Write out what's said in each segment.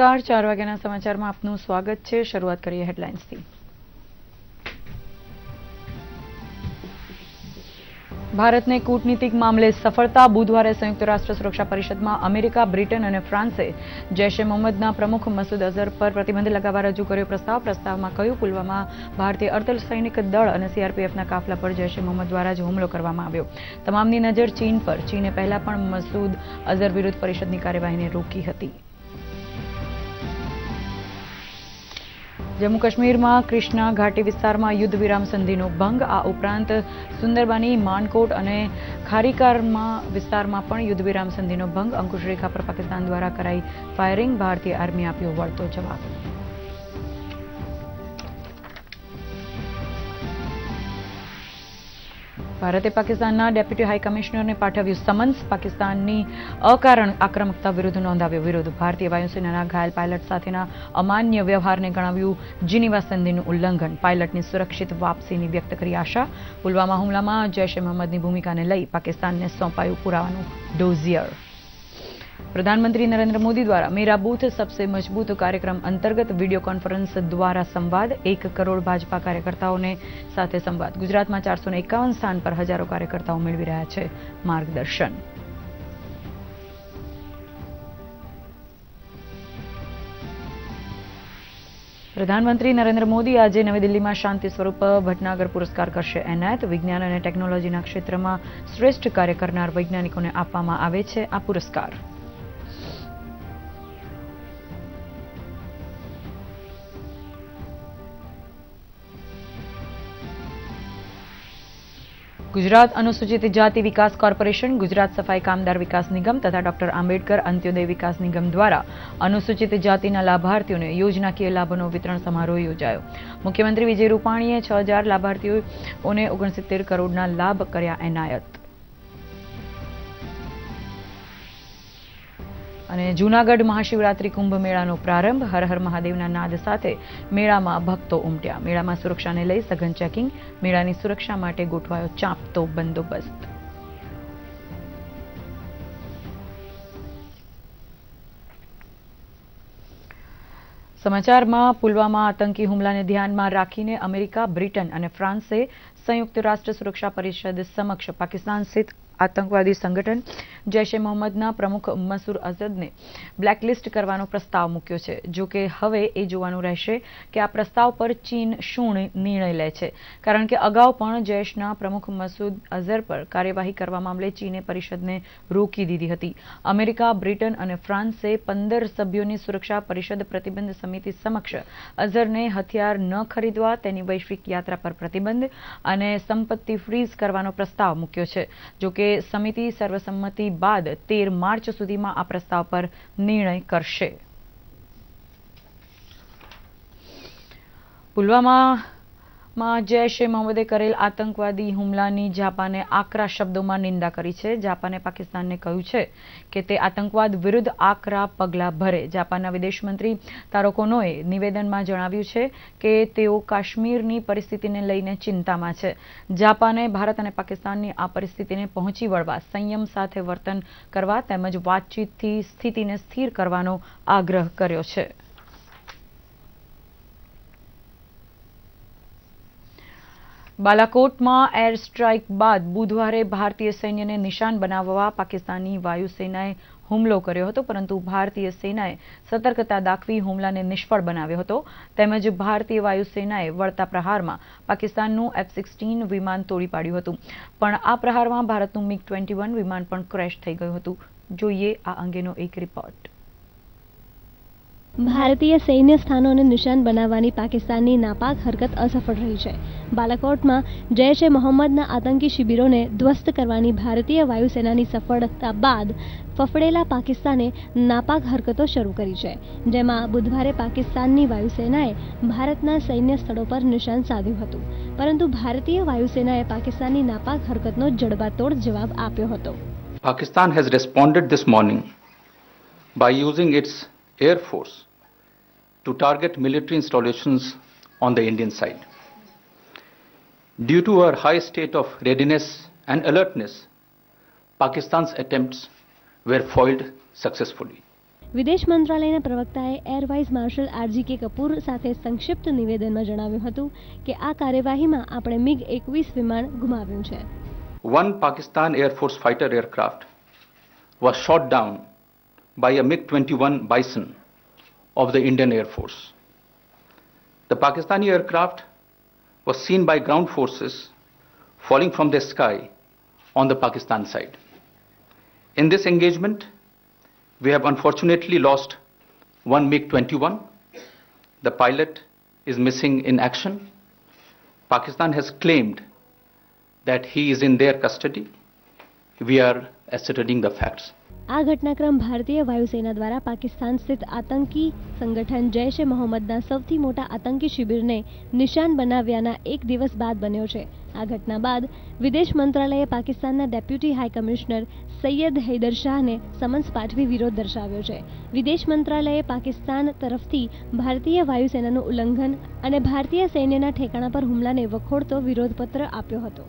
નમસ્કાર. ચાર વાગ્યાના સમાચારમાં આપનું સ્વાગત છે. શરૂઆત કરીએ હેડલાઇન્સથી. ભારતને કૂટનીતિક મામલે સફળતા બુધવારે સંયુક્ત રાષ્ટ્ર સુરક્ષા પરિષદમાં અમેરિકા, બ્રિટન અને ફ્રાન્સે જૈશ મોહમ્મદના પ્રમુખ મસૂદ અઝહર પર પ્રતિબંધ લગાવવા રજૂ કર્યો પ્રસ્તાવ. પ્રસ્તાવમાં કહ્યું, પુલવામા ભારતીય અર્ધસૈનિક દળ અને સીઆરપીએફના કાફલા પર જૈશ મોહમ્મદ દ્વારા જ હુમલો કરવામાં આવ્યો. તમામની નજર ચીન પર. ચીને પહેલા પણ મસૂદ અઝહર વિરુદ્ધ પરિષદની કાર્યવાહીને રોકી હતી. જમ્મુ કાશ્મીરમાં કૃષ્ણા ઘાટી વિસ્તારમાં યુદ્ધ વિરામ સંધિનો ભંગ. આ ઉપરાંત સુંદરબાની, માનકોટ અને ખારીકારમાં વિસ્તારમાં પણ યુદ્ધ વિરામ સંધિનો ભંગ. અંકુશ રેખા પર પાકિસ્તાન દ્વારા કરાઈ ફાયરિંગ. ભારતીય આર્મી આપ્યો વળતો જવાબ. ભારતે પાકિસ્તાનના ડેપ્યુટી હાઈ કમિશનરને પાઠવ્યું સમન્સ. પાકિસ્તાનની અકારણ આક્રમકતા વિરુદ્ધ નોંધાવ્યો વિરોધ. ભારતીય વાયુસેનાના ઘાયલ પાયલટ સાથેના અમાન્ય વ્યવહારને ગણાવ્યું જીનીવા સંધિનું ઉલ્લંઘન. પાયલટની સુરક્ષિત વાપસીની વ્યક્ત કરી આશા. પુલવામા હુમલામાં જૈશ એ મોહમ્મદની ભૂમિકાને લઈ પાકિસ્તાનને સોંપાયું પુરાવાનું ડોઝિયર. પ્રધાનમંત્રી નરેન્દ્ર મોદી દ્વારા મેરા બૂથ સબસે મજબૂત કાર્યક્રમ અંતર્ગત વીડિયો કોન્ફરન્સ દ્વારા સંવાદ, એક કરોડ ભાજપા કાર્યકર્તાઓને સાથે સંવાદ. ગુજરાતમાં ચારસો સ્થાન પર હજારો કાર્યકર્તાઓ મેળવી રહ્યા છે માર્ગદર્શન. પ્રધાનમંત્રી નરેન્દ્ર મોદી આજે નવી દિલ્હીમાં શાંતિ સ્વરૂપ ભટનાગર પુરસ્કાર કરશે. એનાયત વિજ્ઞાન અને ટેકનોલોજીના ક્ષેત્રમાં શ્રેષ્ઠ કાર્ય કરનાર વૈજ્ઞાનિકોને આપવામાં આવે છે આ પુરસ્કાર. ગુજરાત અનુસૂચિત જાતિ વિકાસ કોર્પોરેશન, ગુજરાત સફાઈ કામદાર વિકાસ નિગમ તથા ડોક્ટર આંબેડકર અંત્યોદય વિકાસ નિગમ દ્વારા અનુસૂચિત જાતિના લાભાર્થીઓને યોજનાકીય લાભોનો વિતરણ સમારોહ યોજાયો. મુખ્યમંત્રી વિજય રૂપાણીએ છ હજાર લાભાર્થીઓને ઓગણસિત્તેર કરોડના લાભ કર્યા એનાયત. અને જૂનાગઢ મહાશિવરાત્રી કુંભ મેળાનો પ્રારંભ હર હર મહાદેવના નાદ સાથે મેળામાં ભક્તો ઉમટ્યા. મેળામાં સુરક્ષાને લઈ સઘન ચેકિંગ, મેળાની સુરક્ષા માટે ગોઠવાયો ચાંપતો બંદોબસ્ત. સમાચારમાં પુલવામા આતંકી હુમલાને ધ્યાનમાં રાખીને અમેરિકા, બ્રિટન અને ફ્રાન્સે સંયુક્ત રાષ્ટ્ર સુરક્ષા પરિષદ સમક્ષ પાકિસ્તાન સ્થિત આતંકવાદી સંગઠન જૈશ એ મોહમ્મદના પ્રમુખ મસૂર અઝદને બ્લેકલિસ્ટ કરવાનો પ્રસ્તાવ મૂક્યો છે. જો કે હવે એ જોવાનું રહેશે કે આ પ્રસ્તાવ પર ચીન શું નિર્ણય લે છે. કારણ કે અગાઉ પણ જૈશના પ્રમુખ મસૂદ અઝર પર કાર્યવાહી કરવા મામલે ચીને પરિષદને રોકી દીધી હતી. અમેરિકા, બ્રિટન અને ફ્રાન્સે પંદર સભ્યોની સુરક્ષા પરિષદ પ્રતિબંધ સમિતિ સમક્ષ અઝરને હથિયાર ન ખરીદવા તેની વૈશ્વિક યાત્રા પર પ્રતિબંધ અને સંપત્તિ ફ્રીઝ કરવાનો પ્રસ્તાવ મૂક્યો છે. જોકે સમિતિ સર્વસંમતિ બાદ તેર માર્ચ સુધીમાં આ પ્રસ્તાવ પર નિર્ણય કરશે. પુલવામા માં જૈશ એ મોહમ્મદે કરેલ આતંકવાદી હુમલાની જાપાને આકરા શબ્દોમાં નિંદા કરી છે. જાપાને પાકિસ્તાનને કહ્યું છે કે તે આતંકવાદ વિરુદ્ધ આકરા પગલાં ભરે. જાપાનના વિદેશમંત્રી તારોકોનોએ નિવેદનમાં જણાવ્યું છે કે તેઓ કાશ્મીરની પરિસ્થિતિને લઈને ચિંતામાં છે. જાપાને ભારત અને પાકિસ્તાનની આ પરિસ્થિતિને પહોંચી વળવા, સંયમ સાથે વર્તન કરવા તેમજ વાતચીતથી સ્થિતિને સ્થિર કરવાનો આગ્રહ કર્યો છે. બાલાકોટમાં એર સ્ટ્રાઇક બાદ બુધવારે ભારતીય સૈન્યને નિશાન બનાવવા પાકિસ્તાની વાયુસેનાએ હુમલો કર્યો હતો, પરંતુ ભારતીય સેનાએ સતર્કતા દાખવી હુમલાને નિષ્ફળ બનાવ્યો હતો. તેમજ ભારતીય વાયુસેનાએ વળતા પ્રહારમાં પાકિસ્તાનનું એફ સિક્સટીન વિમાન તોડી પાડ્યું હતું. પણ આ પ્રહારમાં ભારતનું મિગ ટ્વેન્ટી વન વિમાન પણ ક્રેશ થઈ ગયું હતું. જોઈએ આ અંગેનો એક રિપોર્ટ. ભારતીય સૈન્ય સ્થાનોને નિશાન બનાવવાની પાકિસ્તાનની નાપાક હરકત અસફળ રહી છે. બાલાકોટમાં જૈશ એ મોહમ્મદના આતંકી શિબિરોને ધ્વસ્ત કરવાની ભારતીય વાયુસેનાની સફળતા બાદ ફફડેલા પાકિસ્તાને નાપાક હરકતો શરૂ કરી છે, જેમાં બુધવારે પાકિસ્તાનની વાયુસેનાએ ભારતના સૈન્ય સ્થળો પર નિશાન સાધ્યું હતું. પરંતુ ભારતીય વાયુસેનાએ પાકિસ્તાનની નાપાક હરકતનો જડબાતોડ જવાબ આપ્યો હતો. Pakistan has responded this morning by using its Air Force to target military installations on the Indian side. Due to our high state of readiness and alertness, Pakistan's attempts were foiled successfully. વિદેશ મંત્રાલયના પ્રવક્તાએ air vice marshal R G કે કપૂર સાથે સંક્ષિપ્ત નિવેદનમાં જણાવ્યું હતું કે આ કાર્યવાહીમાં આપણે મિગ એકવીસ વિમાન ગુમાવ્યું છે one Pakistan air force fighter aircraft was shot down by a MiG 21 Bison of the Indian Air Force. The Pakistani aircraft was seen by ground forces falling from the sky on the Pakistan side. In this engagement, we have unfortunately lost one MiG 21. The pilot is missing in action. Pakistan has claimed that he is in their custody. We are ascertaining the facts. આ ઘટનાક્રમ ભારતીય વાયુસેના દ્વારા પાકિસ્તાન સ્થિત આતંકી સંગઠન જૈશ એ મોહમ્મદના સૌથી મોટા આતંકી શિબિરને નિશાન બનાવ્યાના એક દિવસ બાદ બન્યો છે. આ ઘટના બાદ વિદેશ મંત્રાલયે પાકિસ્તાનના deputy high commissioner Syed Haider શાહને સમન્સ પાઠવી વિરોધ દર્શાવ્યો છે. વિદેશ મંત્રાલયે પાકિસ્તાન તરફથી ભારતીય વાયુસેનાનું ઉલ્લંઘન અને ભારતીય સૈન્યના ઠેકાણા પર હુમલાને વખોડતો વિરોધપત્ર આપ્યો હતો.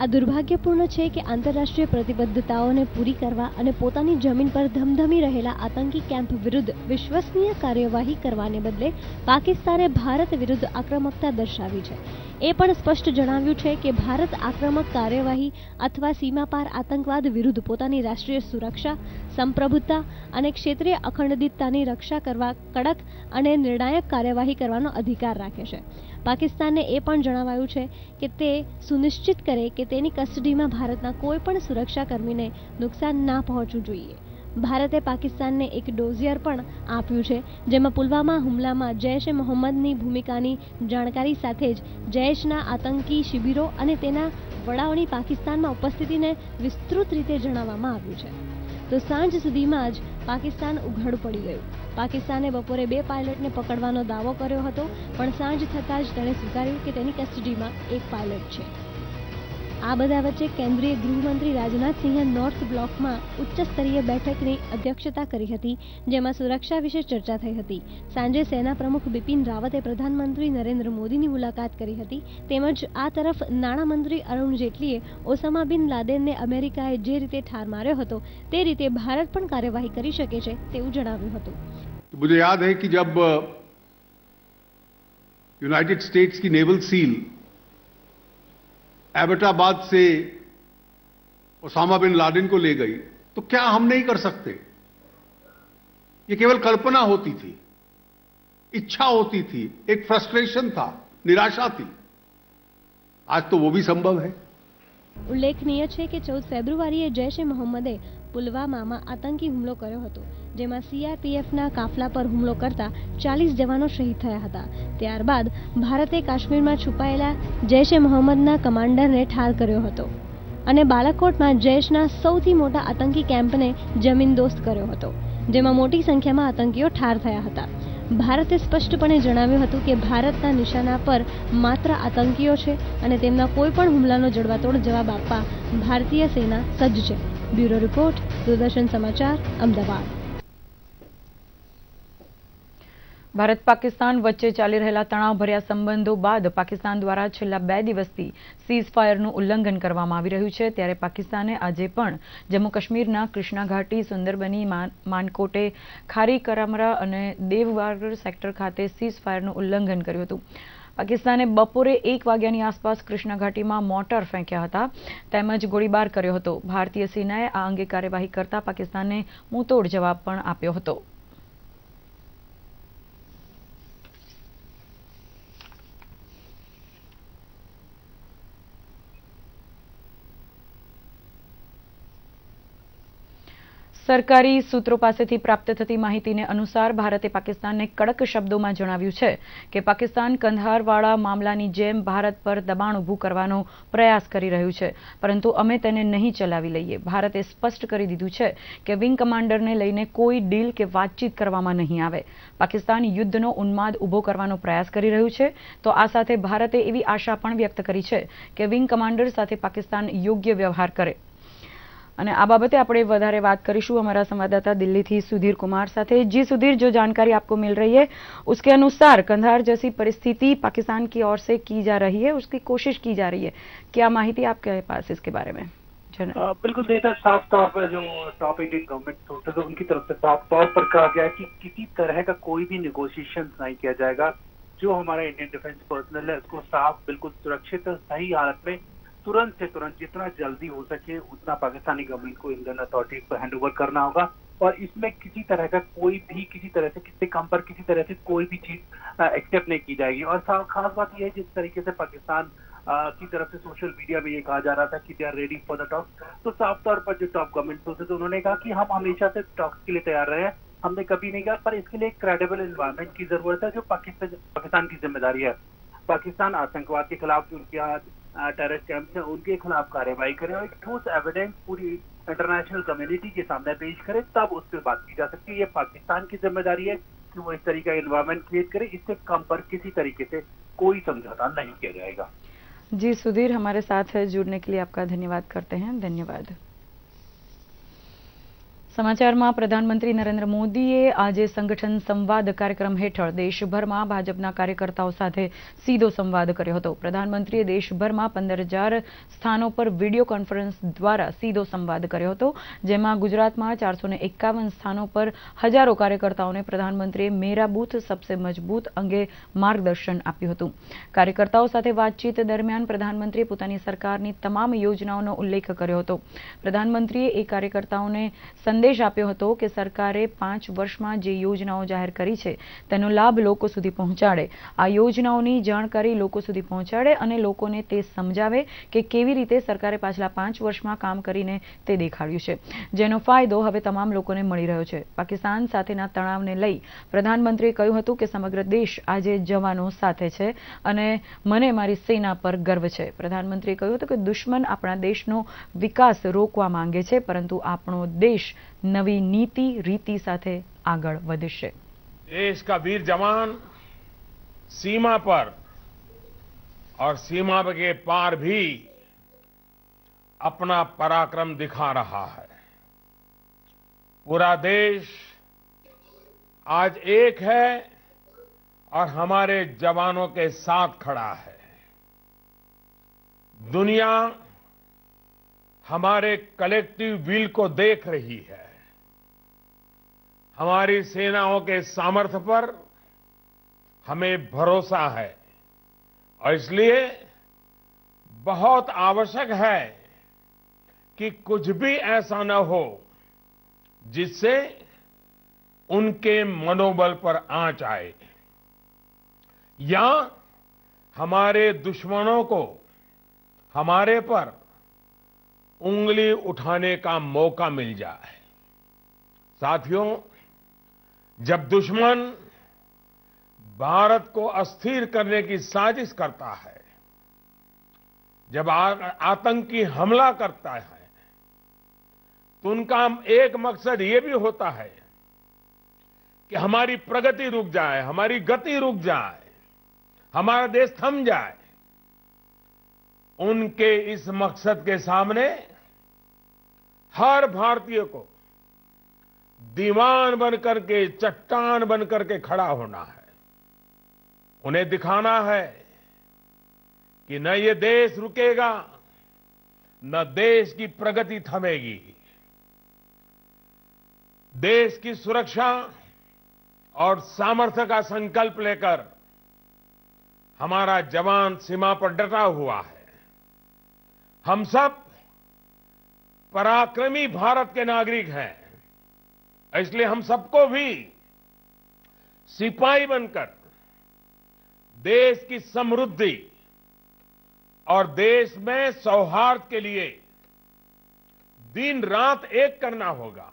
આ દુર્ભાગ્યપૂર્ણ છે કે આંતરરાષ્ટ્રીય પ્રતિબદ્ધતાઓને પૂરી કરવા અને પોતાની જમીન પર ધમધમી રહેલા આતંકી કેમ્પ વિરુદ્ધ વિશ્વસનીય કાર્યવાહી કરવાને બદલે પાકિસ્તાને ભારત વિરુદ્ધ આક્રમકતા દર્શાવી છે. એ પણ સ્પષ્ટ જણાવ્યું છે કે ભારત આક્રમક કાર્યવાહી અથવા સીમા પાર આતંકવાદ વિરુદ્ધ પોતાની રાષ્ટ્રીય સુરક્ષા, સંપ્રભુતા અને ક્ષેત્રીય અખંડિતતાની રક્ષા કરવા કડક અને નિર્ણાયક કાર્યવાહી કરવાનો અધિકાર રાખે છે. પાકિસ્તાનને એ પણ જણાવાયું છે કે તે સુનિશ્ચિત કરે કે તેની કસ્ટડીમાં ભારતના કોઈ પણ સુરક્ષાકર્મીને નુકસાન ના પહોંચવું જોઈએ. ભારતે પાકિસ્તાનને એક ડોઝિયર પણ આપ્યું છે, જેમાં પુલવામા હુમલામાં જૈશ એ મોહમ્મદની ભૂમિકાની જાણકારી સાથે જ જૈશના આતંકી શિબિરો અને તેના વડાઓની પાકિસ્તાનમાં ઉપસ્થિતિને વિસ્તૃત રીતે જણાવવામાં આવ્યું છે. તો સાંજ સુધીમાં જ પાકિસ્તાન ઉઘાડું પડી ગયું. પાકિસ્તાને બપોરે બે પાયલટને પકડવાનો દાવો કર્યો હતો, પણ સાંજ થતાં જ તેણે સ્વીકાર્યું કે તેની કસ્ટડીમાં એક પાયલટ છે. આ બધા વચ્ચે કેન્દ્રીય ગૃહમંત્રી રાજનાથસિંહે નોર્થ બ્લોકમાં ઉચ્ચ સ્તરીય બેઠકની અધ્યક્ષતા કરી હતી, જેમાં સુરક્ષા વિશે ચર્ચા થઈ હતી. સાંજે સેના પ્રમુખ બિપિન રાવતે પ્રધાનમંત્રી નરેન્દ્ર મોદીની મુલાકાત કરી હતી, તેમજ આ તરફ નાણામંત્રી અરુણ જેટલીએ ઓસામા બિન લાદેનને અમેરિકાએ જે રીતે ઠાર માર્યો હતો, તે રીતે ભારત પણ કાર્યવાહી કરી શકે છે તેવું જણાવ્યું હતું. मुझे याद है कि जब यूनाइटेड स्टेट्स की नेवल सील एबटाबाद से ओसामा बिन लादेन को ले गई तो क्या हम नहीं कर सकते ये केवल कल्पना होती थी इच्छा होती थी एक फ्रस्ट्रेशन था निराशा थी आज तो वो भी संभव है ઉલ્લેખનીય છે કે ચૌદ ફેબ્રુઆરીએ જૈશ એ મોહમ્મદે પુલવામામાં આતંકી હુમલો કર્યો હતો, જેમાં સીઆરપીએફના કાફલા પર હુમલો કરતા ચાલીસ જવાનો શહીદ થયા હતા. ત્યારબાદ ભારતે કાશ્મીરમાં છુપાયેલા જૈશ એ મોહમ્મદના કમાન્ડરને ઠાર કર્યો હતો અને બાલાકોટમાં જૈશના સૌથી મોટા આતંકી કેમ્પને જમીનદોસ્ત કર્યો હતો, જેમાં મોટી સંખ્યામાં આતંકીઓ ઠાર થયા હતા. ભારતે સ્પષ્ટપણે જણાવ્યું હતું કે ભારતના નિશાના પર માત્ર આતંકીઓ છે અને તેમના કોઈ પણ હુમલાનો જડબાતોડ જવાબ આપવા ભારતીય સેના સજ્જ છે. બ્યુરો રિપોર્ટ, દૂરદર્શન સમાચાર, અમદાવાદ. ભારત પાકિસ્તાન વચ્ચે ચાલી રહેલા તણાવભર્યા સંબંધો બાદ પાકિસ્તાન દ્વારા છેલ્લા બે દિવસથી સીઝ ફાયરનું ઉલ્લંઘન કરવામાં આવી રહ્યું છે. ત્યારે પાકિસ્તાને આજે પણ જમ્મુ કાશ્મીરના કૃષ્ણા ઘાટી સુંદરબની માનકોટે ખારી કરામરા અને દેવવાગર સેક્ટર ખાતે સીઝ ફાયરનું ઉલ્લંઘન કર્યું હતું. પાકિસ્તાને બપોરે એક વાગ્યાની આસપાસ કૃષ્ણ ઘાટીમાં મોટર ફેંક્યા હતા. તેમજ ગોળીબાર કર્યો હતો. ભારતીય સેનાએ આ અંગે કાર્યવાહી કરતા પાકિસ્તાને મુંતોડ જવાબ પણ આપ્યો હતો. સરકારી સૂત્રો પાસેથી પ્રાપ્ત થતી માહિતીને અનુસાર ભારતે પાકિસ્તાનને કડક શબ્દોમાં જણાવ્યું છે કે પાકિસ્તાન કંધારવાળા મામલાની જેમ ભારત પર દબાણ ઊભું કરવાનો પ્રયાસ કરી રહ્યું છે. પરંતુ અમે તેને નહીં ચલાવી લઈએ. ભારતે સ્પષ્ટ કરી દીધું છે કે વિંગ કમાન્ડરને લઈને કોઈ ડીલ કે વાતચીત કરવામાં નહીં આવે. પાકિસ્તાન યુદ્ધનો ઉન્માદ ઊભો કરવાનો પ્રયાસ કરી રહ્યું છે. તો આ સાથે ભારતે એવી આશા પણ વ્યક્ત કરી છે કે વિંગ કમાન્ડર સાથે પાકિસ્તાન યોગ્ય વ્યવહાર કરે. અને આ બાબતે આપણે વધારે बात કરીશું हमारा संवाददाता दिल्ली थी सुधीर कुमार साथे जी सुधीर जो जानकारी आपको मिल रही है उसके अनुसार कंधार जैसी परिस्थिति पाकिस्तान की ओर से की जा रही है उसकी कोशिश की जा रही है क्या माहिती आपके पास इसके बारे में जन- अ, बिल्कुल देखा साफ तौर पर जो टॉप इंडियन गवर्नमेंट सोर्सेज है उनकी तरफ से साफ तौर पर कहा गया है कि किसी तरह का कोई भी निगोशिएशन नहीं किया जाएगा जो हमारा इंडियन डिफेंस पर्सनल है उसको साफ बिल्कुल सुरक्षित और सही हालत में तुरंत से तुरंत जितना जल्दी हो सके उतना पाकिस्तानी गवर्नमेंट को इंडियन अथॉरिटीज को हैंड ओवर करना होगा। और इसमें किसी तरह का कोई भी, किसी तरह से किसी कम पर किसी तरह से कोई भी चीज़ एक्सेप्ट नहीं की जाएगी। और खास बात यह है जिस तरीके से पाकिस्तान की तरफ़ से सोशल मीडिया में ये कहा जा रहा था कि they are ready for the talks तो साफ़ तौर पर जो टॉप गवर्नमेंट होते थे उन्होंने कहा कि हम हमेशा से टॉक्स के लिए तैयार रहे हैं। हमने कभी नहीं कहा, पर इसके लिए क्रेडिबल इन्वायरमेंट की ज़रूरत है, जो पाकिस्तान पाकिस्तान की ज़िम्मेदारी है। पाकिस्तान आतंकवाद के खिलाफ जो उनके यहाँ कैंप है हैं, उनके खिलाफ कार्रवाई करें और एक ठोस एविडेंस पूरी इंटरनेशनल कम्युनिटी के सामने पेश करें, तब उस पर बात की जा सकती है। ये पाकिस्तान की ज़िम्मेदारी है कि वो इस तरीके का इन्वायरमेंट क्रिएट करे, इससे कम पर किसी तरीके से कोई समझौता नहीं किया जाएगा। जी, सुधीर हमारे साथ जुड़ने के लिए आपका धन्यवाद करते हैं। धन्यवाद। સમાચારમાં પ્રધાનમંત્રી નરેન્દ્ર મોદીએ આજે સંગઠન સંવાદ કાર્યક્રમ હેઠળ દેશભરમાં ભાજપના કાર્યકર્તાઓ સાથે સીધો સંવાદ કર્યો હતો. પ્રધાનમંત્રીએ દેશભરમાં પંદર સ્થાનો પર વીડિયો કોન્ફરન્સ દ્વારા સીધો સંવાદ કર્યો હતો, જેમાં ગુજરાતમાં ચારસો સ્થાનો પર હજારો કાર્યકર્તાઓને પ્રધાનમંત્રીએ મેરા બૂથ, સબસે મજબૂત અંગે માર્ગદર્શન આપ્યું હતું. કાર્યકર્તાઓ સાથે વાતચીત દરમિયાન પ્રધાનમંત્રીએ પોતાની સરકારની તમામ યોજનાઓનો ઉલ્લેખ કર્યો હતો. પ્રધાનમંત્રીએ એ કાર્યકર્તાઓને સંદેશ આપ્યો હતો કે સરકારે પાંચ વર્ષમાં જે યોજનાઓ જાહેર કરી છે, તેનો લાભ લોકો સુધી પહોંચાડે. આ યોજનાઓની જાણકારી લોકો સુધી પહોંચાડે અને લોકોને તે સમજાવે કે કેવી રીતે સરકારે પાછલા પાંચ વર્ષમાં કામ કરીને તે દેખાડ્યું છે. જેનો ફાયદો હવે તમામ લોકોને મળી રહ્યો છે. પાકિસ્તાન સાથેના તણાવને લઈ પ્રધાનમંત્રીએ કહ્યું હતું કે સમગ્ર દેશ આજે જવાનો સાથે છે અને મને મારી સેના પર ગર્વ છે. પ્રધાનમંત્રીએ કહ્યું હતું કે દુશ્મન આપણા દેશનો વિકાસ રોકવા માંગે છે, પરંતુ આપણો દેશ નવી નીતિ રીતિ સાથે આગળ વધશે देश का वीर जवान सीमा पर और सीमा के पार भी अपना पराक्रम दिखा रहा है पूरा देश आज एक है और हमारे जवानों के साथ खड़ा है दुनिया हमारे कलेक्टिव विल को देख रही है हमारी सेनाओं के सामर्थ्य पर हमें भरोसा है और इसलिए बहुत आवश्यक है कि कुछ भी ऐसा न हो जिससे उनके मनोबल पर आँच आए। या हमारे दुश्मनों को हमारे पर उंगली उठाने का मौका मिल जाए। साथियों जब दुश्मन भारत को अस्थिर करने की साजिश करता है, जब आतंकी हमला करता है तो उनका एक मकसद ये भी होता है कि हमारी प्रगति रुक जाए, हमारी गति रुक जाए, हमारा देश थम जाए। उनके इस मकसद के सामने हर भारतीय को दीवान बन करके चट्टान बन करके खड़ा होना है। उन्हें दिखाना है कि न ये देश रुकेगा, न देश की प्रगति थमेगी। देश की सुरक्षा और सामर्थ्य का संकल्प लेकर हमारा जवान सीमा पर डटा हुआ है। हम सब पराक्रमी भारत के नागरिक हैं। इसलिए हम सबको भी सिपाही बनकर देश की समृद्धि और देश में सौहार्द के लिए दिन रात एक करना होगा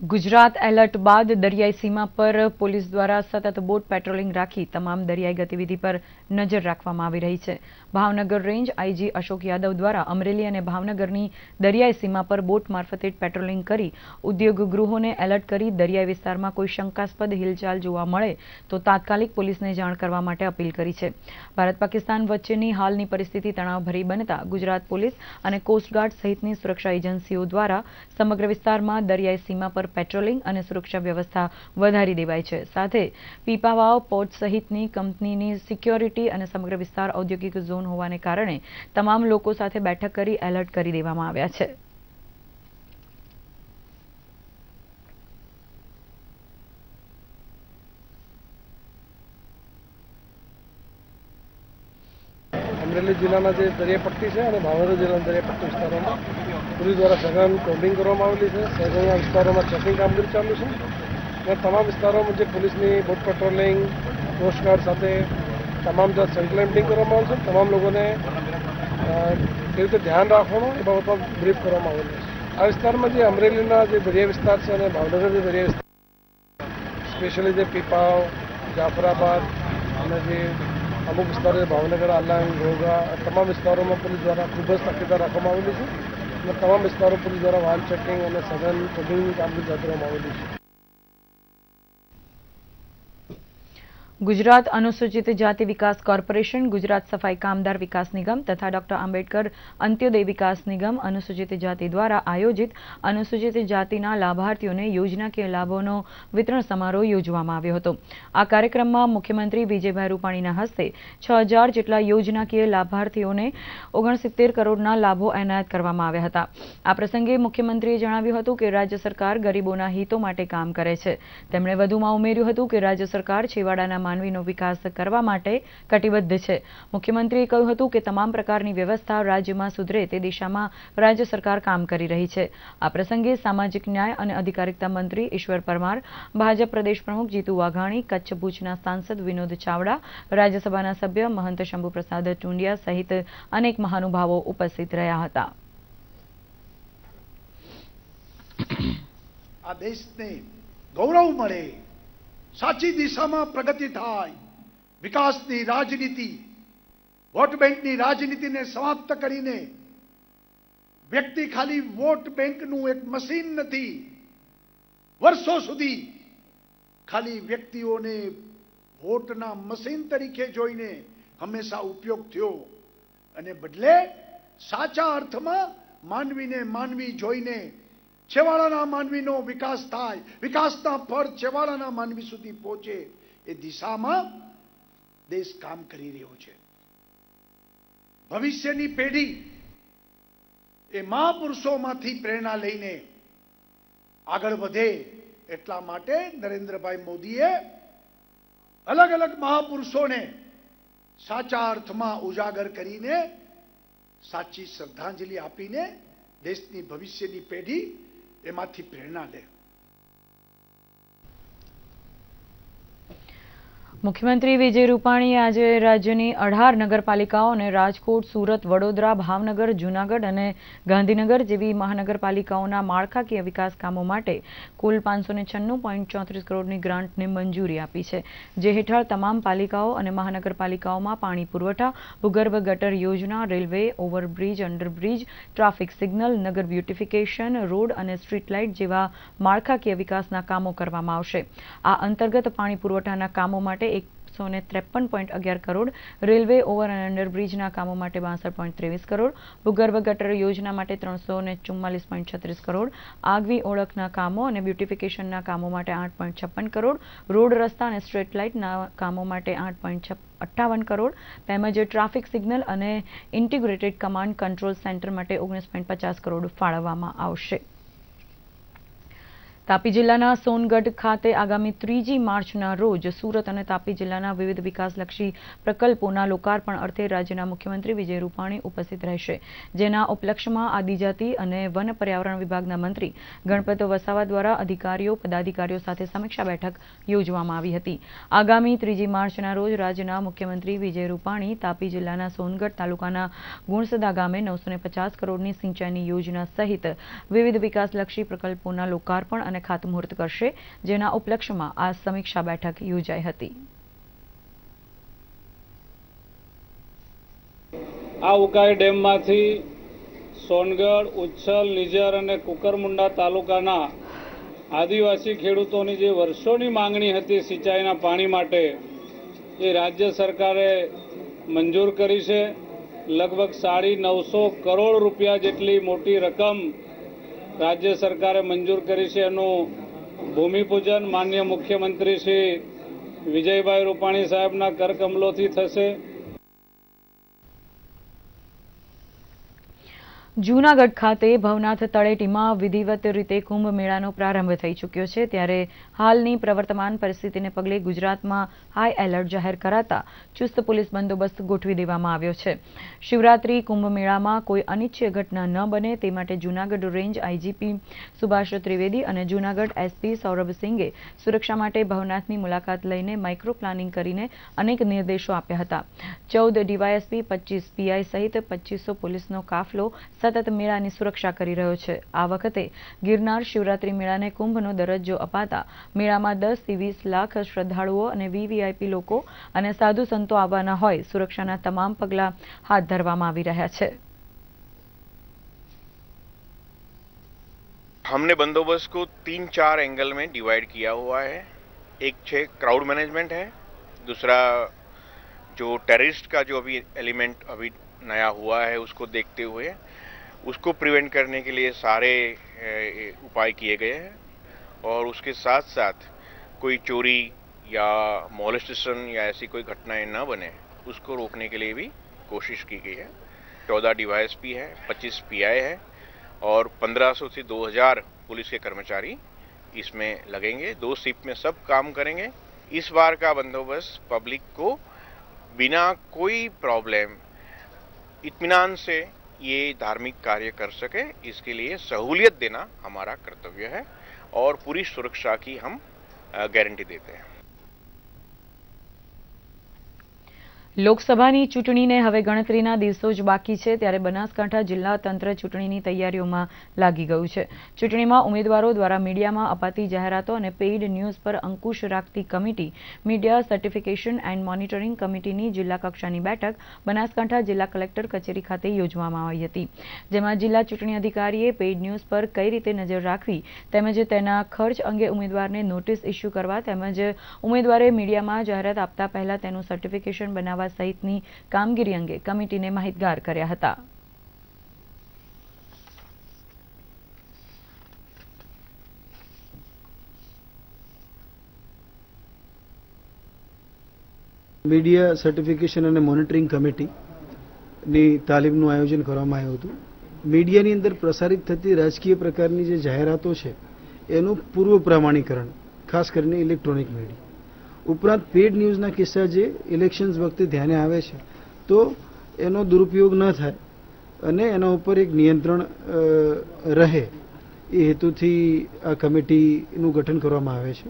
ગુજરાત એલર્ટ બાદ દરિયાઈ સીમા પર પોલીસ દ્વારા સતત બોટ પેટ્રોલિંગ રાખી તમામ દરિયાઈ ગતિવિધિ પર નજર રાખવામાં આવી રહી છે. ભાવનગર રેન્જ આઈજી અશોક યાદવ દ્વારા અમરેલી અને ભાવનગરની દરિયાઈ સીમા પર બોટ મારફતે પેટ્રોલિંગ કરી ઉદ્યોગ ગૃહોને એલર્ટ કરી દરિયાઈ વિસ્તારમાં કોઈ શંકાસ્પદ હિલચાલ જોવા મળે તો તાત્કાલિક પોલીસને જાણ કરવા માટે અપીલ કરી છે. ભારત પાકિસ્તાન વચ્ચેની હાલની પરિસ્થિતિ તણાવભરી બનતા ગુજરાત પોલીસ અને કોસ્ટગાર્ડ સહિતની સુરક્ષા એજન્સીઓ દ્વારા સમગ્ર વિસ્તારમાં દરિયાઈ સીમા પર પેટ્રોલિંગ અને સુરક્ષા વ્યવસ્થા વધારી દેવાઈ છે. સાથે પીપાવાવ પોર્ટ સહિતની કંપનીની સિક્યોરિટી અને સમગ્ર વિસ્તાર ઔદ્યોગિક ઝોન હોવાને કારણે તમામ લોકો સાથે બેઠક કરી એલર્ટ કરી દેવામાં આવ્યા છે. અમરેલી જિલ્લાના જે દરિયાપટ્ટી છે અને ભાવનગર જિલ્લાના દરિયાપટ્ટી વિસ્તારોમાં પોલીસ દ્વારા સઘન કોમ્બિંગ કરવામાં આવેલી છે. સઘન વિસ્તારોમાં ચેકિંગ કામગીરી ચાલુ છે. અને તમામ વિસ્તારોમાં જે પોલીસની બોટ પેટ્રોલિંગ કોસ્ટગાર્ડ સાથે તમામ જાત સંકલનટિંગ કરવામાં આવે છે, તમામ લોકોને કેવી રીતે ધ્યાન રાખવાનું એ બાબતમાં બ્રીફ કરવામાં આવેલું છે. આ વિસ્તારમાં જે અમરેલીના જે દરિયા વિસ્તાર છે અને ભાવનગર જે દરિયા વિસ્તાર સ્પેશિયલી જે પીપાવ, જાફરાબાદ અને જે અમુક વિસ્તારો ભાવનગર આલાંગ ઘોઘા તમામ વિસ્તારોમાં પોલીસ દ્વારા ખૂબ જ તકેદાર રાખવામાં આવેલી છે અને તમામ વિસ્તારો પોલીસ દ્વારા વાહન ચેકિંગ અને સઘન ચેકિંગની કામગીરી કરવામાં આવેલી છે. ગુજરાત અનુસૂચિત જાતિ વિકાસ કોર્પોરેશન, ગુજરાત સફાઈ કામદાર વિકાસ નિગમ તથા ડોક્ટર આંબેડકર અંત્યોદય વિકાસ નિગમ અનુસૂચિત જાતિ દ્વારા આયોજિત અનુસૂચિત જાતિના લાભાર્થીઓને યોજનાકીય લાભોનો વિતરણ સમારોહ યોજવામાં આવ્યો હતો. આ કાર્યક્રમમાં મુખ્યમંત્રી વિજયભાઈ રૂપાણીના હસ્તે છ હજાર જેટલા યોજનાકીય લાભાર્થીઓને ઓગણસિત્તેર કરોડના લાભો એનાયત કરવામાં આવ્યા હતા. આ પ્રસંગે મુખ્યમંત્રીએ જણાવ્યું હતું કે રાજ્ય સરકાર ગરીબોના હિતો માટે કામ કરે છે. તેમણે વધુમાં ઉમેર્યું હતું કે રાજ્ય સરકાર છેવાડાના માનવીનો વિકાસ કરવા માટે કટિબદ્ધ છે. મુખ્યમંત્રીએ કહ્યું હતું કે તમામ પ્રકારની વ્યવસ્થા રાજ્યમાં સુધરે તે દિશામાં રાજ્ય સરકાર કામ કરી રહી છે. આ પ્રસંગે સામાજિક ન્યાય અને અધિકારિતા મંત્રી ઈશ્વર પરમાર, ભાજપ પ્રદેશ પ્રમુખ જીતુ વાઘાણી, કચ્છ ભુજના સાંસદ વિનોદ ચાવડા, રાજ્યસભાના સભ્ય મહંત શંભુપ્રસાદ ટુંડિયા સહિત અનેક મહાનુભાવો ઉપસ્થિત રહ્યા હતા. આ દેશને ગૌરવ મળે સાચી દિશામાં પ્રગતિ થાય. વિકાસની રાજનીતિ, વોટ બેંકની રાજનીતિને સમાપ્ત કરીને વ્યક્તિ ખાલી વોટ બેંકનું એક મશીન નથી. વર્ષો સુધી ખાલી વ્યક્તિઓને વોટના મશીન તરીકે જોઈને હંમેશા ઉપયોગ થયો. અને બદલે સાચા અર્થમાં માનવીને માનવી જોઈને છેવાડાના માનવીનો વિકાસ થાય, વિકાસના ફળ છેવાડાના માનવી સુધી પહોંચે, એ દિશામાં દેશ કામ કરી રહ્યો છે. ભવિષ્યની પેઢી એ મહાપુરુષોમાંથી પ્રેરણા લઈને આગળ વધે એટલા માટે નરેન્દ્રભાઈ મોદીએ અલગ અલગ મહાપુરુષોને સાચા અર્થમાં ઉજાગર કરીને સાચી શ્રદ્ધાંજલિ આપીને દેશની ભવિષ્યની પેઢી એમાંથી પ્રેરણા લે મુખ્યમંત્રી વિજય રૂપાણીએ આજે રાજ્યની અઢાર નગરપાલિકાઓ અને રાજકોટ, સુરત, વડોદરા, ભાવનગર, જૂનાગઢ અને ગાંધીનગર જેવી મહાનગરપાલિકાઓના માળખાકીય વિકાસ કામો માટે કુલ પાંચસો છન્નું પોઈન્ટ ચોત્રીસ કરોડની ગ્રાન્ટને મંજૂરી આપી છે. જે હેઠળ તમામ પાલિકાઓ અને મહાનગરપાલિકાઓમાં પાણી પુરવઠા, ભૂગર્ભ ગટર યોજના, railway, overbridge, underbridge, traffic signal, નગર બ્યુટિફિકેશન, રોડ અને સ્ટ્રીટ લાઇટ જેવા માળખાકીય વિકાસના કામો કરવામાં આવશે. આ અંતર્ગત પાણી પુરવઠાના કામો માટે એકસો ને ત્રેપન પોઈન્ટ અગિયાર કરોડ, રેલવે ઓવર અને અંડરબ્રિજના કામો માટે બાસઠ પોઈન્ટ ત્રેવીસ કરોડ, ભૂગર્ભ ગટર યોજના માટે ત્રણસો ને ચુમ્માલીસ પોઈન્ટ છત્રીસ કરોડ, આગવી ઓળખના કામો અને બ્યુટિફિકેશનના કામો માટે આઠ પોઈન્ટ છપ્પન કરોડ, રોડ રસ્તા અને સ્ટ્રીટ લાઇટના કામો માટે આઠ પોઈન્ટ અઠ્ઠાવન કરોડ, તેમજ ટ્રાફિક સિગ્નલ અને ઇન્ટિગ્રેટેડ કમાન્ડ કંટ્રોલ સેન્ટર માટે ઓગણીસ પોઈન્ટ પચાસ કરોડ ફાળવવામાં આવશે. તાપી જિલ્લાના સોનગઢ ખાતે આગામી ત્રીજી માર્ચના રોજ સુરત અને તાપી જિલ્લાના વિવિધ વિકાસલક્ષી પ્રકલ્પોના લોકાર્પણ અર્થે રાજ્યના મુખ્યમંત્રી વિજય રૂપાણી ઉપસ્થિત રહેશે. જેના ઉપલક્ષ્યમાં આદિજાતિ અને વન પર્યાવરણ વિભાગના મંત્રી ગણપત વસાવા દ્વારા અધિકારીઓ, પદાધિકારીઓ સાથે સમીક્ષા બેઠક યોજવામાં આવી હતી. આગામી ત્રીજી માર્ચના રોજ રાજ્યના મુખ્યમંત્રી વિજય રૂપાણી તાપી જિલ્લાના સોનગઢ તાલુકાના ગુણસદા ગામે નવસો કરોડની સિંચાઈની યોજના સહિત વિવિધ વિકાસલક્ષી પ્રકલ્પોના લોકાર્પણ અને ખાતમુહૂર્ત કરશે, જેના ઉપલક્ષ્યમાં આ સમીક્ષા બેઠક યોજાઈ હતી. આ ઉકાઈ ડેમમાંથી સોનગઢ, ઉચ્છલ નિઝર અને કુકરમુંડા તાલુકાના આદિવાસી ખેડૂતોની જે વર્ષોની માંગણી હતી સિંચાઈના પાણી માટે, એ રાજ્ય સરકારે મંજૂર કરી છે. લગભગ સાડી નવસો કરોડ રૂપિયા જેટલી મોટી રકમ રાજ્ય સરકારે મંજૂર કરી છે એનું ભૂમિપૂજન માન્ય મુખ્યમંત્રી શ્રી વિજયભાઈ રૂપાણી સાહેબના કરકમલોથી થશે. જૂનાગઢ ખાતે ભવનાથ તળેટીમાં વિધિવત રીતે કુંભ મેળાનો પ્રારંભ થઈ ચૂક્યો છે. ત્યારે હાલની પ્રવર્તમાન પરિસ્થિતિને પગલે ગુજરાતમાં હાઈ એલર્ટ જાહેર કરાતા ચુસ્ત પોલીસ બંદોબસ્ત ગોઠવી દેવામાં આવ્યો છે. શિવરાત્રી કુંભ કોઈ અનિચ્છનીય ઘટના ન બને તે માટે જૂનાગઢ રેન્જ આઈજીપી સુભાષ ત્રિવેદી અને જૂનાગઢ એસપી સૌરભસિંગે સુરક્ષા માટે ભવનાથની મુલાકાત લઈને માઇક્રો પ્લાનિંગ કરીને અનેક નિર્દેશો આપ્યા હતા. ચૌદ ડીવાયએસપી, પચીસ પીઆઈ સહિત પચીસો પોલીસનો કાફલો સતત મેળાની સુરક્ષા કરી રહ્યો છે આ વખતે ગિરનાર શિવરાત્રી મેળાને કુંભનો દરજ્જો અપાતા મેળામાં દસ થી વીસ લાખ શ્રદ્ધાળુઓ અને વીવીઆઈપી લોકો અને સાધુ સંતો આવવાના હોય સુરક્ષાના તમામ પગલાં હાથ ધરવામાં આવી રહ્યા છે हमने बंदोबस्त को तीन चार एंगल में डिवाइड किया हुआ है एक छः क्राउड मैनेजमेंट है दूसरा जो टेररिस्ट का जो अभी एलिमेंट अभी नया हुआ है उसको देखते हुए उसको प्रिवेंट करने के लिए सारे उपाय किए गए हैं और उसके साथ साथ कोई चोरी या मोलेस्टेशन या ऐसी कोई घटनाएँ न बने, उसको रोकने के लिए भी कोशिश की गई है। चौदह डिवाइस भी है, पच्चीस पीआई है और 1500 से 2000 पुलिस के कर्मचारी इसमें लगेंगे। दो शिफ्ट में सब काम करेंगे। इस बार का बंदोबस्त पब्लिक को बिना कोई प्रॉब्लम इतमान से ये धार्मिक कार्य कर सके इसके लिए सहूलियत देना हमारा कर्तव्य है और पूरी सुरक्षा की हम गारंटी देते हैं લોકસભાની ચૂંટણીને હવે ગણતરીના દિવસો જ બાકી છે, ત્યારે બનાસકાંઠા જિલ્લા તંત્ર ચૂંટણીની તૈયારીઓમાં લાગી ગયું છે. ચૂંટણીમાં ઉમેદવારો દ્વારા મીડિયામાં અપાતી જાહેરાતો અને પેઇડ ન્યૂઝ પર અંકુશ રાખતી committee, media certification and monitoring કમિટીની જિલ્લા કક્ષાની બેઠક બનાસકાંઠા જિલ્લા કલેક્ટર કચેરી ખાતે યોજવામાં આવી હતી. જેમાં જિલ્લા ચૂંટણી અધિકારીએ પેઇડ ન્યૂઝ પર કઈ રીતે નજર રાખવી તેમજ તેના ખર્ચ અંગે ઉમેદવારને નોટિસ ઇસ્યુ કરવા તેમજ ઉમેદવારે મીડિયામાં જાહેરાત આપતા પહેલા તેનું સર્ટિફિકેશન બનાવવા સહિતની કામગીરી અંગે કમિટીને માહિતગાર કર્યા હતા. મીડિયા સર્ટિફિકેશન અને મોનિટરિંગ કમિટીની તાલીમનું આયોજન કરવામાં આવ્યું હતું. મીડિયાની અંદર પ્રસારિત થતી રાજકીય પ્રકારની જે જાહેરાતો છે, એનું પૂર્વ પ્રમાણીકરણ, ખાસ કરીને ઇલેક્ટ્રોનિક મીડિયા ઉપરાંત પેડ ન્યૂઝના કિસ્સા જે ઇલેક્શન્સ વખતે ધ્યાને આવે છે, તો એનો દુરુપયોગ ન થાય અને એના ઉપર એક નિયંત્રણ રહે એ હેતુથી આ કમિટીનું ગઠન કરવામાં આવે છે.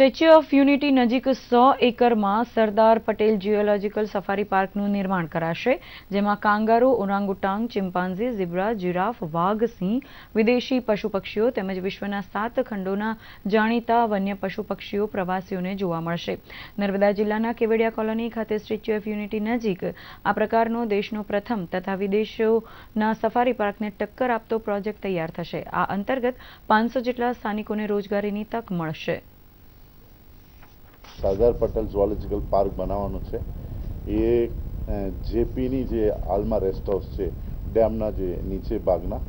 સ્ટેચ્યુ ઓફ યુનિટી નજીક સો એકરમાં સરદાર પટેલ જિયોલોજીકલ સફારી પાર્કનું નિર્માણ કરાશે, જેમાં kangaroo orangutan chimpanzee, zebra, giraffe, વાઘ, સિંહ, વિદેશી પશુ પક્ષીઓ તેમજ વિશ્વના સાત ખંડોના જાણીતા વન્ય પશુ પક્ષીઓ પ્રવાસીઓને જોવા મળશે. નર્મદા જિલ્લાના કેવડિયા કોલોની ખાતે સ્ટેચ્યુ ઓફ યુનિટી નજીક આ પ્રકારનો દેશનો પ્રથમ તથા વિદેશોના સફારી પાર્કને ટક્કર આપતો પ્રોજેક્ટ તૈયાર થશે. આ અંતર્ગત પાંચસો જેટલા સ્થાનિકોને રોજગારીની તક મળશે. સરદાર પટેલ ઝુઓલોજીકલ પાર્ક બનાવવાનું છે. એ જેપીની જે હાલમાં રેસ્ટ હાઉસ છે, ડેમના જે નીચે ભાગના,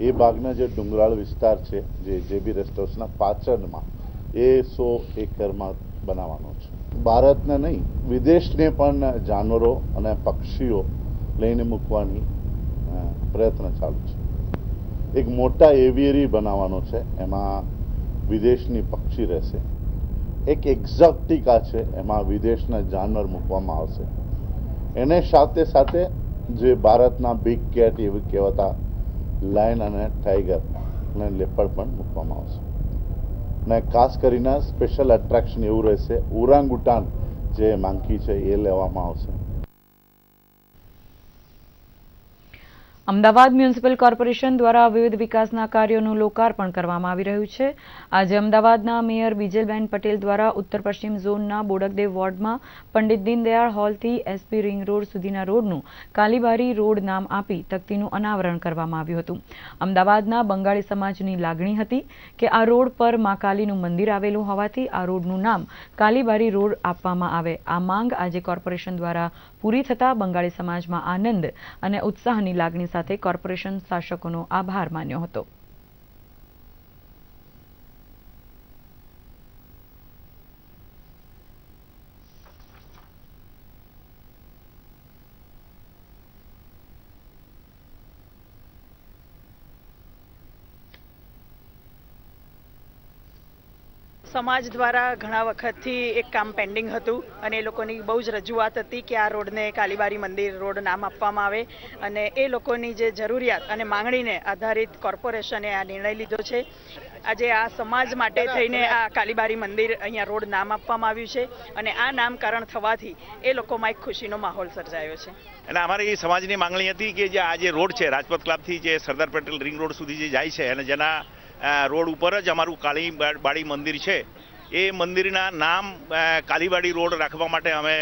એ ભાગના જે ડુંગરાળ વિસ્તાર છે, જે જેબી રેસ્ટ હાઉસના પાછળમાં, એ સો એકરમાં બનાવવાનો છે. ભારતને નહીં, વિદેશને પણ જાનવરો અને પક્ષીઓ લઈને મૂકવાની પ્રયત્ન ચાલુ છે. એક મોટા એવિયરી બનાવવાનો છે, એમાં વિદેશની પક્ષી રહેશે. એક એક્ઝોટિકા છે, એમાં વિદેશના જાનવર મૂકવામાં આવશે. એને સાથે સાથે જે ભારતના બિગ કેટ એવી કહેવાતા લાયન અને ટાઈગર અને લેપડ પણ મૂકવામાં આવશે. અને ખાસ કરીને સ્પેશિયલ એટ્રેક્શન એવું રહેશે ઉરાંગ ઉટાન જે માંકી છે એ લેવામાં આવશે. અમદાવાદ મ્યુનિસિપલ કોર્પોરેશન દ્વારા વિવિધ વિકાસના કાર્યોનું લોકાર્પણ કરવામાં આવી રહ્યું છે. આજે અમદાવાદના મેયર બીજલબેન પટેલ દ્વારા ઉત્તર પશ્ચિમ ઝોનના બોડકદેવ વોર્ડમાં પંડિત દીનદયાળ હોલથી એસપી રિંગ રોડ સુધીના રોડનું કાલીબારી રોડ નામ આપી તકતીનું અનાવરણ કરવામાં આવ્યું હતું. અમદાવાદના બંગાળી સમાજની લાગણી હતી કે આ રોડ પર મા કાલીનું મંદિર આવેલું હોવાથી આ રોડનું નામ કાલીબારી રોડ આપવામાં આવે. આ માંગ આજે કોર્પોરેશન દ્વારા પૂરી થતાં બંગાળી સમાજમાં આનંદ અને ઉત્સાહની લાગણી સાથે કોર્પોરેશન શાસકોનો આભાર માન્યો હતો. સમાજ દ્વારા ઘણા વખતથી એક કામ પેન્ડિંગ હતું અને એ લોકોની બહુ જ રજૂઆત હતી કે આ રોડને કાલીબારી મંદિર રોડ નામ આપવામાં આવે અને એ લોકોની જે જરૂરિયાત અને માંગણીને આધારિત કોર્પોરેશને આ નિર્ણય લીધો છે. આજે આ સમાજ માટે થઈને આ કાલીબારી મંદિર અહીંયા રોડ નામ આપવામાં આવ્યું છે અને આ નામકરણ થવાથી એ લોકોમાં એક ખુશીનો માહોલ સર્જાયો છે. અને અમારી સમાજની માંગણી હતી કે જે આ જે રોડ છે રાજપથ ક્લાબથી જે સરદાર પટેલ રિંગ રોડ સુધી જે જાય છે અને જેના રોડ ઉપર જ અમારું કાળીબાડી મંદિર છે. એ મંદિરના નામ કાલીબાડી રોડ રાખવા માટે અમે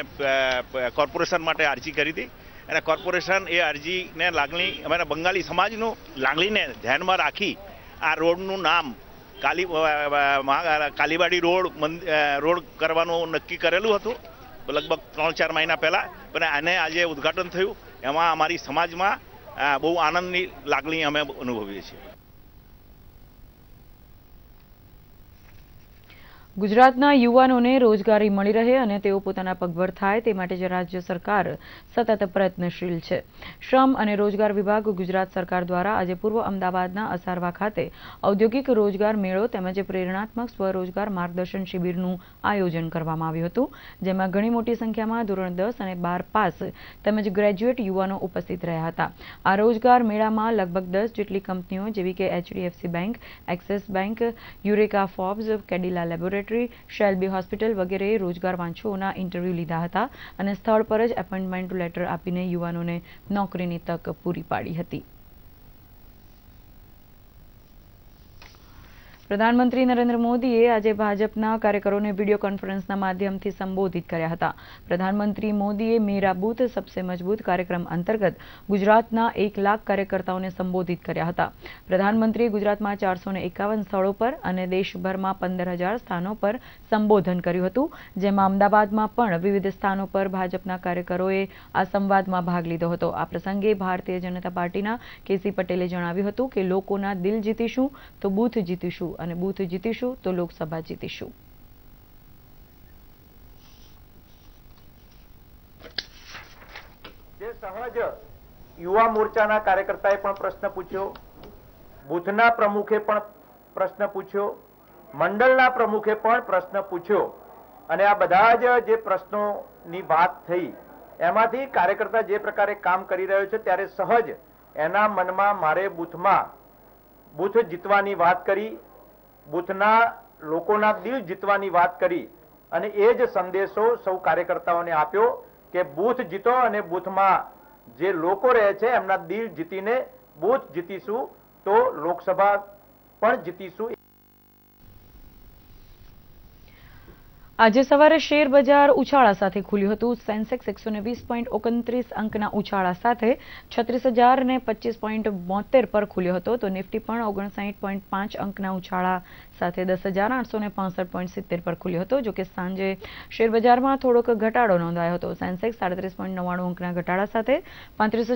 કોર્પોરેશન માટે અરજી કરી હતી. અને કોર્પોરેશન એ અરજીને લાગણી, અમારા બંગાળી સમાજનું લાગણીને ધ્યાનમાં રાખી આ રોડનું નામ કાલી કાલીબાડી રોડ રોડ કરવાનું નક્કી કરેલું હતું. લગભગ ત્રણ ચાર મહિના પહેલાં. પણ આને આજે ઉદ્ઘાટન થયું. એમાં અમારી સમાજમાં બહુ આનંદની લાગણી અમે અનુભવીએ છીએ. ગુજરાતના યુવાનોને રોજગારી મળી રહે અને તેઓ પોતાના પગભર થાય તે માટે જ રાજ્ય સરકાર સતત પ્રયત્નશીલ છે. શ્રમ અને રોજગાર વિભાગ ગુજરાત સરકાર દ્વારા આજે પૂર્વ અમદાવાદના અસારવા ખાતે ઔદ્યોગિક રોજગાર મેળો તેમજ પ્રેરણાત્મક સ્વરોજગાર માર્ગદર્શન શિબિરનું આયોજન કરવામાં આવ્યું હતું, જેમાં ઘણી મોટી સંખ્યામાં ધોરણ દસ અને બાર પાસ તેમજ ગ્રેજ્યુએટ યુવાનો ઉપસ્થિત રહ્યા હતા. આ રોજગાર મેળામાં લગભગ દસ જેટલી કંપનીઓ જેવી કે HDFC bank, Axis bank, Eureka Forbes, Cadila laboratory Shalby hospital વગેરે રોજગાર વાંચુઓના ઇન્ટરવ્યૂ લીધા હતા અને સ્થળ પર જ એપોઇન્ટમેન્ટ લેટર આપીને યુવાનોને નોકરીની તક પૂરી પાડી હતી. પ્રધાનમંત્રી નરેન્દ્ર મોદીએ આજે ભાજપના કાર્યકરોને વીડિયો કોન્ફરન્સના માધ્યમથી સંબોધિત કર્યા હતા. પ્રધાનમંત્રી મોદીએ મેરા બૂથ સબસે મજબૂત કાર્યક્રમ અંતર્ગત ગુજરાતના એક લાખ કાર્યકર્તાઓને સંબોધિત કર્યા હતા. પ્રધાનમંત્રીએ ગુજરાતમાં ચારસો એકાવન સ્થળો પર અને દેશભરમાં પંદર હજાર સ્થાનો પર સંબોધન કર્યું હતું, જેમાં અમદાવાદમાં પણ વિવિધ સ્થાનો પર ભાજપના કાર્યકરોએ આ સંવાદમાં ભાગ લીધો હતો. આ પ્રસંગે ભારતીય જનતા પાર્ટીના કેસી પટેલે જણાવ્યું હતું કે, લોકોના દિલ જીતીશું તો બૂથ જીતીશું. અને બૂથ જીતીશું તો લોકસભા જીતીશું. જે સહજ યુવા મોરચાના કાર્યકર્તાએ પણ પ્રશ્ન પૂછ્યો, બુથના પ્રમુખે પણ પ્રશ્ન પૂછ્યો, મંડળના પ્રમુખે પણ પ્રશ્ન પૂછ્યો, અને આ બધા જ જે પ્રશ્નોની વાત થઈ, એમાંથી કાર્યકર્તા જે પ્રકારે કામ કરી રહ્યો છે ત્યારે સહજ એના મનમાં મારે બુથમાં બુથ જીતવાની વાત કરી બુથના લોકોના દિલ જીતવાની વાત કરી અને એ જ સંદેશો સૌ કાર્યકર્તાઓને આપ્યો કે બૂથ જીતો અને બૂથમાં જે લોકો રહે છે એમના દિલ જીતીને બૂથ જીતીશું તો લોકસભા પણ જીતીશું. આજે સવારે શેર બજાર ઉછાળા સાથે ખુલ્યું હતું. સેન્સેક્સ એકસો ને વીસ પોઈન્ટ ઓગણત્રીસ અંકના ઉછાળા સાથે છત્રીસ હજાર ને પચીસ પોઈન્ટ બોતેર પર ખુલ્યો હતો. તો નિફ્ટી પણ ઓગણસાઠ પોઈન્ટ પાંચ અંકના ઉછાળા સાથે દસ હજાર આઠસો ને પાસઠ પોઈન્ટ સિત્તેર પર ખુલ્યો હતો, જોકે સાંજે શેરબજારમાં થોડોક ઘટાડો નોંધાયો હતો. સેન્સેક્સ સાડત્રીસ પોઈન્ટ નવ્વાણું અંકના ઘટાડા સાથે પાંત્રીસ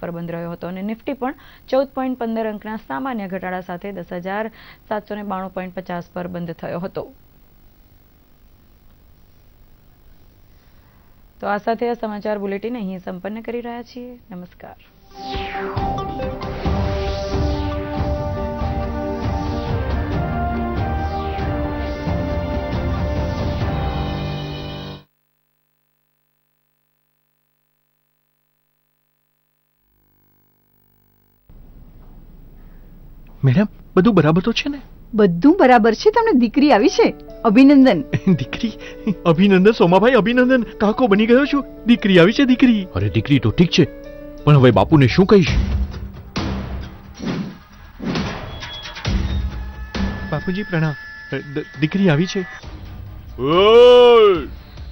પર બંધ રહ્યો હતો અને નિફ્ટી પણ ચૌદ પોઈન્ટ પંદર અંકના સામાન્ય ઘટાડા સાથે દસ હજાર સાતસો ને બાણું પોઈન્ટ પચાસ પર બંધ થયો હતો. તો આ સાથે આ સમાચાર બુલેટિન અહીં સંપન્ન કરી રહ્યા છીએ. નમસ્કાર. મેડમ બધું બરાબર તો છે ને? બધું બરાબર છે તમને દીકરી આવી છે? અભિનંદન. દીકરી? અભિનંદન સોમાભાઈ અભિનંદન. કાકો બની ગયો છું. દીકરી આવી છે દીકરી. અરે દીકરી તો ઠીક છે. પણ હવે બાપુને શું કહીશ? બાપુજી પ્રણામ. દીકરી આવી છે. ઓય!